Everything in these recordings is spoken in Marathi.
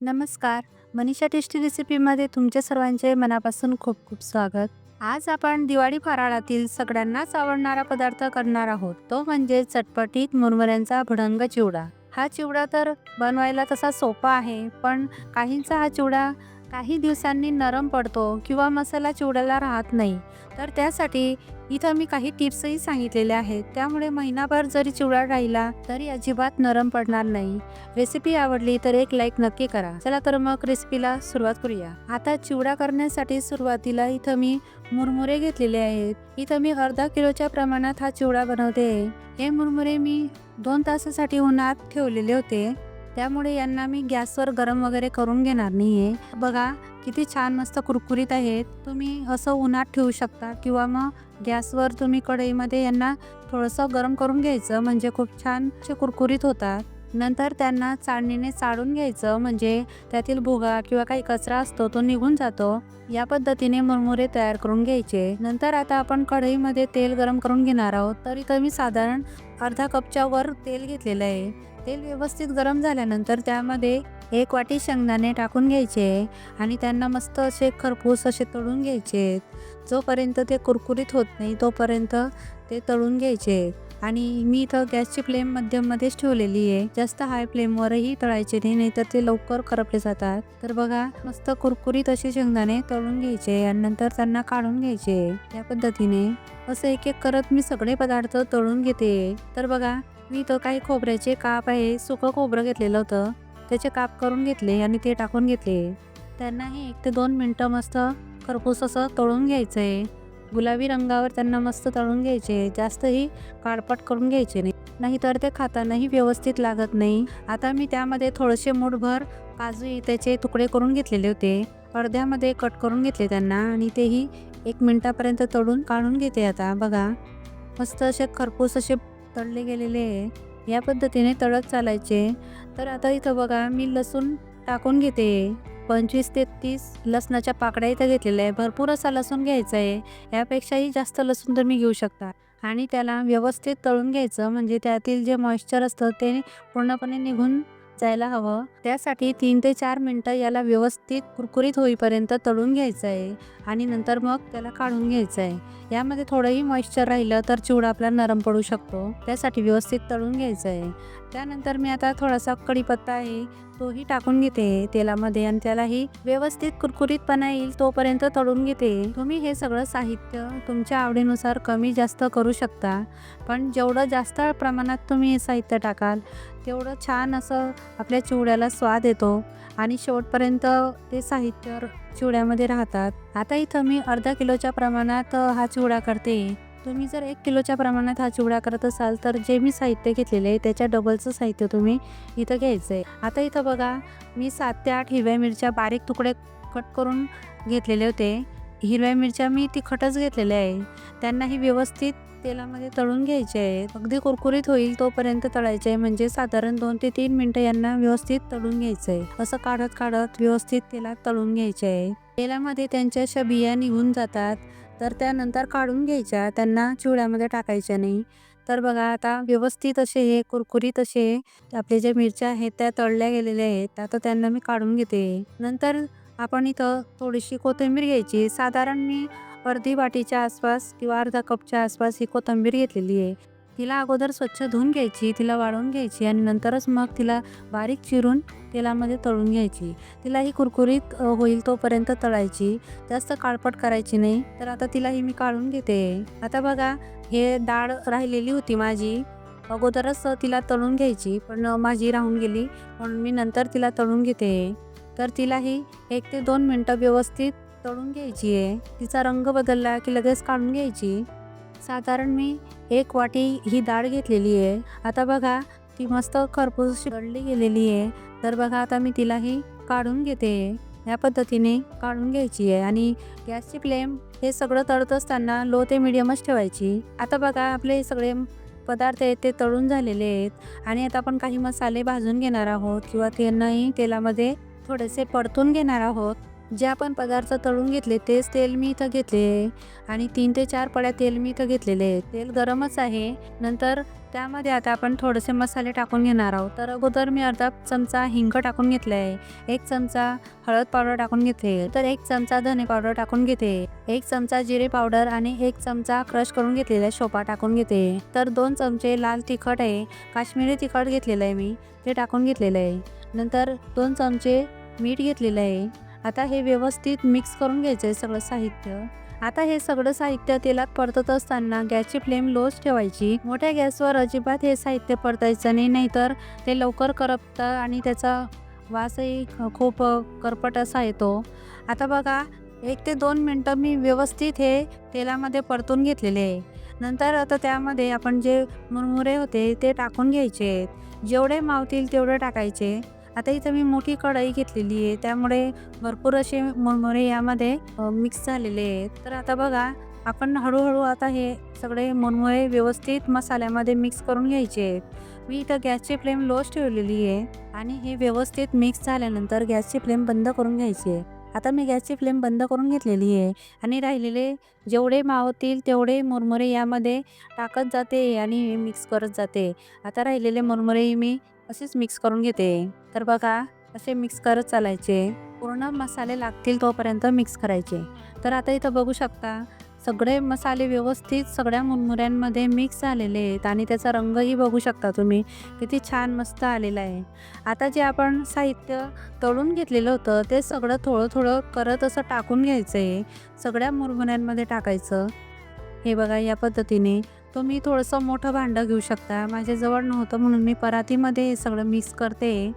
नमस्कार. मनीषा टेस्टी रेसिपीमध्ये तुमच्या सर्वांचे मनापासून खूप खूप स्वागत. आज आपण दिवाळी फराळातील सगळ्यांनाच आवडणारा पदार्थ करणार आहोत. तो म्हणजे चटपटीत मुरमुऱ्यांचा भडंग चिवडा. हा चिवडा तर बनवायला तसा सोपा आहे पण काहींचा हा चिवडा काही दिवसांनी नरम पडतो किंवा मसाला चिवड्याला राहत नाही. तर त्यासाठी इथं मी काही टिप्सही सांगितलेल्या आहेत. त्यामुळे महिनाभर जरी चिवडा राहिला तरी अजिबात नरम पडणार नाही. रेसिपी आवडली तर एक लाईक नक्की करा. चला तर मग रेसिपीला सुरुवात करूया. आता चिवडा करण्यासाठी सुरुवातीला इथं मी मुरमुरे घेतलेले आहेत. इथं मी अर्धा किलोच्या प्रमाणात हा चिवडा बनवते. हे मुरमुरे मी दोन तासासाठी उन्हात ठेवलेले होते. त्यामुळे यांना मी गॅसवर गरम वगैरे करून घेणार नाही आहे बघा किती छान मस्त कुरकुरीत आहेत. तुम्ही असं उन्हात ठेवू शकता किंवा मग गॅसवर तुम्ही कढईमध्ये यांना थोडंसं गरम करून घ्यायचं म्हणजे खूप छान असे कुरकुरीत होतात. नंतर त्यांना चाळणीने चाळून घ्यायचं म्हणजे त्यातील भुगा किंवा काही कचरा असतो तो निघून जातो. या पद्धतीने मुरमुरे तयार करून घ्यायचे. नंतर आता आपण कढईमध्ये तेल गरम करून घेणार आहोत. तर इथं मी साधारण अर्धा कपच्या वर तेल घेतलेलं आहे. तेल व्यवस्थित गरम झाल्यानंतर त्यामध्ये एक वाटी शेंगदाणे टाकून घ्यायचे आणि त्यांना मस्त असे खरपूस असे तळून घ्यायचे. जोपर्यंत ते कुरकुरीत होत नाही तोपर्यंत ते तळून घ्यायचे. आणि मी इथं गॅसची फ्लेम मध्यममध्येच ठेवलेली आहे. जास्त हाय फ्लेमवरही तळायचे नाही नाहीतर ते लवकर करपले जातात. तर बघा मस्त कुरकुरीत असे शेंगदाणे तळून घ्यायचे आणि नंतर त्यांना काढून घ्यायचे. या पद्धतीने असं एक एक करत मी सगळे पदार्थ तळून घेते. तर बघा मी इथं काही खोबऱ्याचे काप आहे सुकं खोबरं घेतलेलं होतं. त्याचे काप करून घेतले आणि ते टाकून घेतले. त्यांनाही एक ते दोन मिनटं मस्त खरपूस असं तळून घ्यायचं आहे गुलाबी रंगावर त्यांना मस्त तळून घ्यायचे जास्तही काळपट करून घ्यायचे नाही. नाहीतर ते खातानाही व्यवस्थित लागत नाही. आता मी त्यामध्ये थोडेसे मूठभर काजू त्याचे तुकडे करून घेतलेले होते. अर्ध्यामध्ये कट करून घेतले त्यांना आणि तेही एक मिनटापर्यंत तळून काढून घेते आता. बघा मस्त असे खरपूस असे तळले गेलेले आहे. या पद्धतीने तळत चालायचे. तर आता इथं बघा मी लसूण टाकून घेते. पंचवीस ते तीस लसणाच्या पाकड्या इथं घेतलेल्या आहे. भरपूर असा लसूण घ्यायचा आहे. यापेक्षाही जास्त लसूण तुम्ही घेऊ शकता. आणि त्याला व्यवस्थित तळून घ्यायचं. म्हणजे त्यातील जे मॉइश्चर असतं ते पूर्णपणे निघून जायला हवं. त्यासाठी तीन ते चार मिनटं याला व्यवस्थित कुरकुरीत होईपर्यंत तळून घ्यायचं आहे आणि नंतर मग त्याला काढून घ्यायचं आहे यामध्ये थोडंही मॉइश्चर राहिलं तर चिवडा आपला नरम पडू शकतो. त्यासाठी व्यवस्थित तळून घ्यायचं आहे त्यानंतर मी आता थोडासा कढीपत्ता आहे तोही टाकून घेते. तेलामध्ये आणि त्यालाही व्यवस्थित कुरकुरीतपणा येईल तोपर्यंत तळून घेते. तुम्ही हे सगळं साहित्य तुमच्या आवडीनुसार कमी जास्त करू शकता पण जेवढं जास्त प्रमाणात तुम्ही हे साहित्य टाकाल तेवढं छान असं आपल्या चिवड्याला स्वाद येतो आणि शेवटपर्यंत ते साहित्य चिवड्यामध्ये राहतात. आता इथं मी अर्धा किलोच्या प्रमाणात हा चिवडा करते. तुम्ही जर एक किलोच्या प्रमाणात हा चिवडा करत असाल तर जे मी साहित्य घेतलेले आहे त्याच्या डबलचं साहित्य तुम्ही इथं घ्यायचं आहे. आता इथं बघा मी सात ते आठ हिरव्या मिरच्या बारीक तुकडे कट करून घेतलेले होते. हिरव्या मिरच्या मी तिखटच घेतलेल्या आहे. त्यांनाही व्यवस्थित तेलामध्ये तळून घ्यायचे आहे. अगदी कुरकुरीत होईल तोपर्यंत तळायचे आहे. म्हणजे साधारण दोन ते तीन मिनटं यांना व्यवस्थित तळून घ्यायचं आहे. असं काढत काढत व्यवस्थित तेलात तळून घ्यायचे आहे. तेलामध्ये त्यांच्या अशा बिया निघून जातात. तर त्यानंतर काढून घ्यायच्या. त्यांना चिवड्यामध्ये टाकायच्या नाही. तर बघा आता व्यवस्थित असे हे कुरकुरीत असे आपले जे मिरच्या आहेत त्या तळल्या गेलेल्या आहेत. आता त्यांना मी काढून घेते. नंतर आपण इथं थोडीशी कोथिंबीर घ्यायची. साधारण मी अर्धी वाटीच्या आसपास किंवा अर्धा कपच्या आसपास ही कोथिंबीर घेतलेली आहे. तिला अगोदर स्वच्छ धुवून घ्यायची तिला वाळून घ्यायची आणि नंतरच मग तिला बारीक चिरून तेलामध्ये तळून घ्यायची. तिलाही कुरकुरीत होईल तोपर्यंत तळायची. जास्त काळपट करायची नाही तर आता तिलाही मी काढून घेते. आता बघा हे डाळ राहिलेली होती माझी. अगोदरच तिला तळून घ्यायची पण माझी राहून गेली म्हणून मी नंतर तिला तळून घेते. तर तिलाही एक ते दोन मिनटं व्यवस्थित तळून घ्यायची आहे. तिचा रंग बदलला की लगेच काढून घ्यायची. साधारण मी एक वाटी ही डाळ घेतलेली आहे. आता बघा ती मस्त खरपूस गळली गेलेली आहे. तर बघा आता मी तिलाही काढून घेते. या पद्धतीने काढून घ्यायची आहे आणि गॅसची फ्लेम हे सगळं तळत असताना लो ते मिडियमच ठेवायची. आता बघा आपले सगळे पदार्थ आहेत ते तळून झालेले आहेत. आणि आता आपण काही मसाले भाजून घेणार आहोत किंवा त्यांनाही तेलामध्ये थोडेसे परतून घेणार आहोत. जे आपण पदार्थ तळून घेतले तेच तेल मी इथं घेतले. आहे आणि तीन ते चार पड्या तेल मी इथं घेतलेले. आहे तेल गरमच आहे. नंतर त्यामध्ये आता आपण थोडेसे मसाले टाकून घेणार आहोत. तर अगोदर मी अर्धा चमचा हिंग टाकून घेतला आहे एक चमचा हळद पावडर टाकून घेते तर एक चमचा धने पावडर टाकून घेते एक चमचा जिरे पावडर आणि एक चमचा क्रश करून घेतलेला शोपा टाकून घेते तर दोन चमचे लाल तिखट आहे. काश्मीरी तिखट घेतलेलं आहे मी. ते टाकून घेतलेलं आहे नंतर दोन चमचे मीठ घेतलेलं आहे आता हे व्यवस्थित मिक्स करून घ्यायचं आहे सगळं साहित्य. आता हे सगळं साहित्य तेलात परतत असताना गॅसची फ्लेम लोच ठेवायची. मोठ्या गॅसवर अजिबात हे साहित्य परतायचं नाही नाहीतर ते लवकर करपतं आणि त्याचा वासही खूप करपट असा येतो. आता बघा एक ते दोन मिनटं मी व्यवस्थित हे तेलामध्ये परतून घेतलेले आहे. नंतर आता त्यामध्ये आपण जे मुरमुरे होते ते टाकून घ्यायचे जेवढे मावतील तेवढे टाकायचे. आता इथं मी मोठी कढई घेतलेली आहे. त्यामुळे भरपूर असे मुरमुरे यामध्ये मिक्स झालेले आहेत. तर आता बघा आपण हळूहळू आता हे सगळे मुरमुरे व्यवस्थित मसाल्यामध्ये मिक्स करून घ्यायचे आहेत. मी इथं गॅसची फ्लेम लोच ठेवलेली आहे आणि हे व्यवस्थित मिक्स झाल्यानंतर गॅसची फ्लेम बंद करून घ्यायची आहे. आता मी गॅसची फ्लेम बंद करून घेतलेली आहे आणि राहिलेले जेवढे मावतील तेवढे मुरमुरे यामध्ये टाकत जाते आणि मिक्स करत जाते. आता राहिलेले मुरमुरे मी असेच मिक्स करून घेते. तर बघा असे मिक्स करत चालायचे. पूर्ण मसाले लागतील तोपर्यंत मिक्स करायचे. तर आता इथं बघू शकता सगळे मसाले व्यवस्थित सगळ्या मुरमुऱ्यांमध्ये मिक्स झालेले आहेत आणि त्याचा रंगही बघू शकता तुम्ही. किती छान मस्त आलेला आहे. आता जे आपण साहित्य तळून घेतलेलं होतं ते सगळं थोडं थोडं करत असं टाकून घ्यायचं आहे सगळ्या मुरमुऱ्यांमध्ये टाकायचं. हे बघा या पद्धतीने तुम्ही थोडंसं मोठं भांडं घेऊ शकता. माझ्याजवळ नव्हतं म्हणून मी परातीमध्ये सगळं मिक्स करते.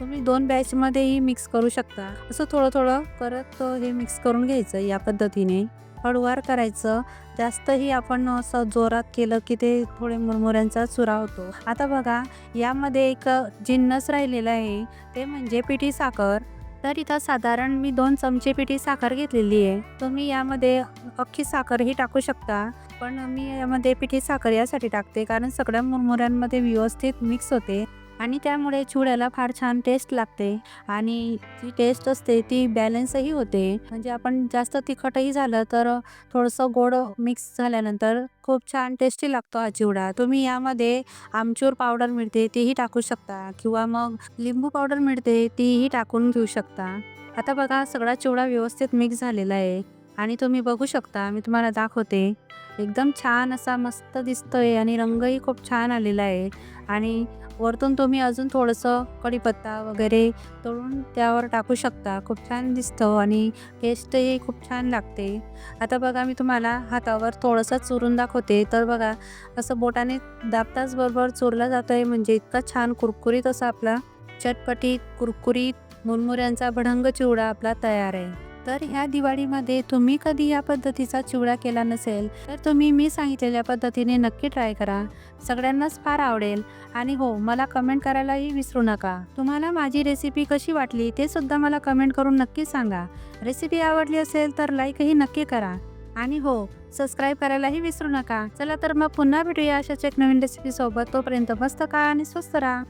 तुम्ही दोन बॅचमध्येही मिक्स करू शकता. असं थोडं थोडं करत हे मिक्स करून घ्यायचं या पद्धतीने. हळूवार करायचं. जास्तही आपण असं जोरात केलं की ते थोडे मुरमुऱ्यांचा चुरा होतो. आता बघा यामध्ये एक जिन्नस राहिलेला आहे. ते म्हणजे पिठी साखर. तर इथं साधारण मी दोन चमचे पिठी साखर घेतलेली आहे. तुम्ही यामध्ये अख्खी साखरही टाकू शकता. पण मी यामध्ये पिठी साखर यासाठी टाकते कारण सगळ्या मुरमुऱ्यांमध्ये व्यवस्थित मिक्स होते. आणि त्यामुळे चिवड्याला फार छान टेस्ट लागते. आणि जी टेस्ट असते ती बॅलन्सही होते. म्हणजे आपण जास्त तिखटही झालं तर थोडंसं गोड मिक्स झाल्यानंतर खूप छान टेस्टी लागतो हा चिवडा. तुम्ही यामध्ये आमचूर पावडर मिळते तीही टाकू शकता. किंवा मग लिंबू पावडर मिळते तीही टाकून घेऊ शकता. आता बघा सगळा चिवडा व्यवस्थित मिक्स झालेला आहे. आणि तुम्ही बघू शकता मी तुम्हाला दाखवते. एकदम छान असा मस्त दिसतोय आणि रंगही खूप छान आलेला आहे. आणि वरतून तुम्ही अजून थोडंसं कढीपत्ता वगैरे तळून त्यावर टाकू शकता. खूप छान दिसतं आणि टेस्टही खूप छान लागते. आता बघा मी तुम्हाला हातावर थोडंसं चुरून दाखवते. तर बघा असं बोटाने दाबताच बरोबर चुरला जातं आहे म्हणजे इतका छान कुरकुरीत असा आपला चटपटीत कुरकुरीत मुरमुऱ्यांचा भडंग चिवडा आपला तयार आहे. तर ह्या दिवाळीमध्ये तुम्ही कधी या पद्धतीचा चिवडा केला नसेल तर तुम्ही मी सांगितलेल्या पद्धतीने नक्की ट्राय करा. सगळ्यांनाच फार आवडेल. आणि हो मला कमेंट करायलाही विसरू नका. तुम्हाला माझी रेसिपी कशी वाटली ते सुद्धा मला कमेंट करून नक्की सांगा. रेसिपी आवडली असेल तर लाईकही नक्की करा. आणि हो सबस्क्राईब करायलाही विसरू नका. चला तर मग पुन्हा भेटूया अशाच एक नवीन रेसिपी सोबत. तोपर्यंत मस्त का आणि स्वस्त राहा.